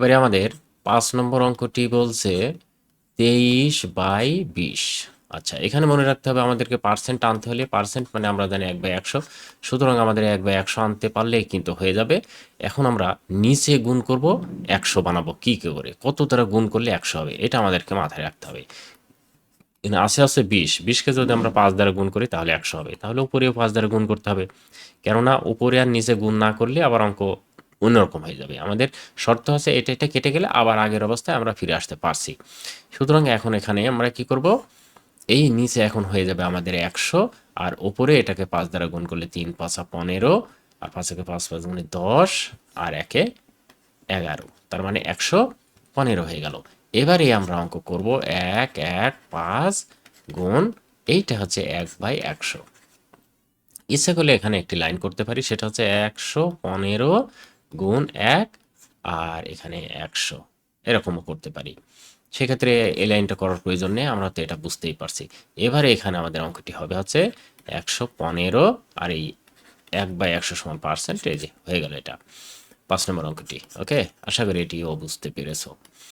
এবারে আমাদের পাঁচ নম্বর অঙ্কটি বলছে তেইশ বাই বিশ। আচ্ছা এখানে মনে রাখতে হবে আমাদেরকে পার্সেন্ট আনতে হলে পার্সেন্ট মানে আমরা জানি এক বাই একশো। সুতরাং আমাদের এক বাই একশো আনতে পারলেই কিন্তু হয়ে যাবে। এখন আমরা নিচে গুণ করব, একশো বানাবো কী কী করে? কত দ্বারা গুণ করলে একশো হবে? এটা আমাদেরকে মাথায় রাখতে হবে। আছে আছে বিশ। বিশকে যদি আমরা পাঁচ দ্বারা গুণ করি তাহলে একশো হবে। তাহলে উপরেও পাঁচ দ্বারা গুণ করতে হবে। কেননা উপরে আর নিচে গুণ না করলে আবার অঙ্ক অন্যরকম হয়ে যাবে। আমাদের শর্ত আছে এটা এটা কেটে গেলে আবার আগের অবস্থায় আমরা ফিরে আসতে পারছি। সুতরাং এখন এখানে আমরা কি করব? এই নিচে এখন হয়ে যাবে আমাদের একশো, আর ওপরে এটাকে পাঁচ দ্বারা গুণ করলে তিন, পাঁচা পনেরো, আর পাঁচকে পাঁচ পাঁচ গুণে দশ, আর একে এগারো। তার মানে একশো পনেরো হয়ে গেল। এবারে আমরা অঙ্ক করব এক এক, পাঁচ গুণ, এইটা হচ্ছে এক বাই একশো। ইচ্ছা করলে এখানে একটি লাইন করতে পারি, সেটা হচ্ছে একশো পনেরো গুণ এক আর এখানে একশো। এরকমও করতে পারি। সেক্ষেত্রে এই লাইনটা করার প্রয়োজন নেই, আমরা তো এটা বুঝতেই পারছি। এবারে এখানে আমাদের অঙ্কটি হবে হচ্ছে একশো পনেরো আর এই এক বাই একশো সমান পার্সেন্টেজ হয়ে গেল এটা। পাঁচ নম্বর অঙ্কটি, ওকে? আশা করি এটিও বুঝতে পেরেছ।